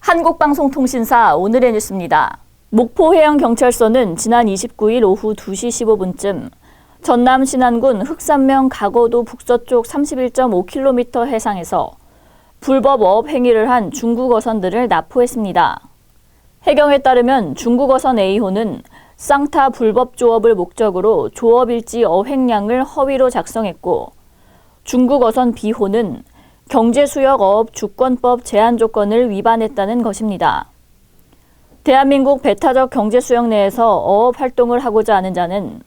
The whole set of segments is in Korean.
한국방송통신사 오늘의 뉴스입니다. 목포해양경찰서는 지난 29일 오후 2시 15분쯤 전남 신안군 흑산면 가거도 북서쪽 31.5km 해상에서 불법 어업 행위를 한 중국 어선들을 납포했습니다. 해경에 따르면 중국 어선 A호는 쌍타 불법 조업을 목적으로 조업일지 어획량을 허위로 작성했고 중국 어선 B호는 경제수역어업 주권법 제한 조건을 위반했다는 것입니다. 대한민국 배타적 경제수역 내에서 어업 활동을 하고자 하는 자는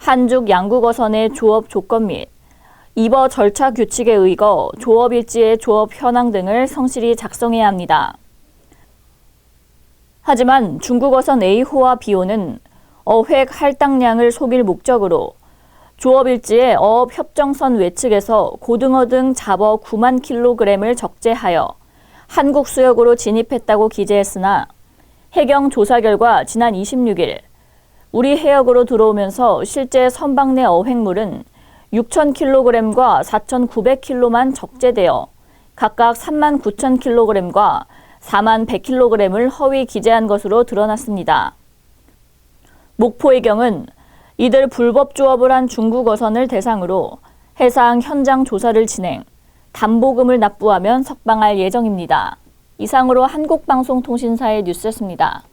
한중 양국 어선의 조업 조건 및 입어 절차 규칙에 의거 조업일지의 조업 현황 등을 성실히 작성해야 합니다. 하지만 중국 어선 A호와 B호는 어획 할당량을 속일 목적으로 조업일지에 어업 협정선 외측에서 고등어 등 잡어 9만 킬로그램을 적재하여 한국 수역으로 진입했다고 기재했으나 해경 조사 결과 지난 26일 우리 해역으로 들어오면서 실제 선박 내 어획물은 6천 킬로그램과 4,900 킬로만 적재되어 각각 3만 9천 킬로그램과 4만 100 킬로그램을 허위 기재한 것으로 드러났습니다. 목포해경은 이들 불법 조업을 한 중국 어선을 대상으로 해상 현장 조사를 진행, 담보금을 납부하면 석방할 예정입니다. 이상으로 한국방송통신사의 뉴스였습니다.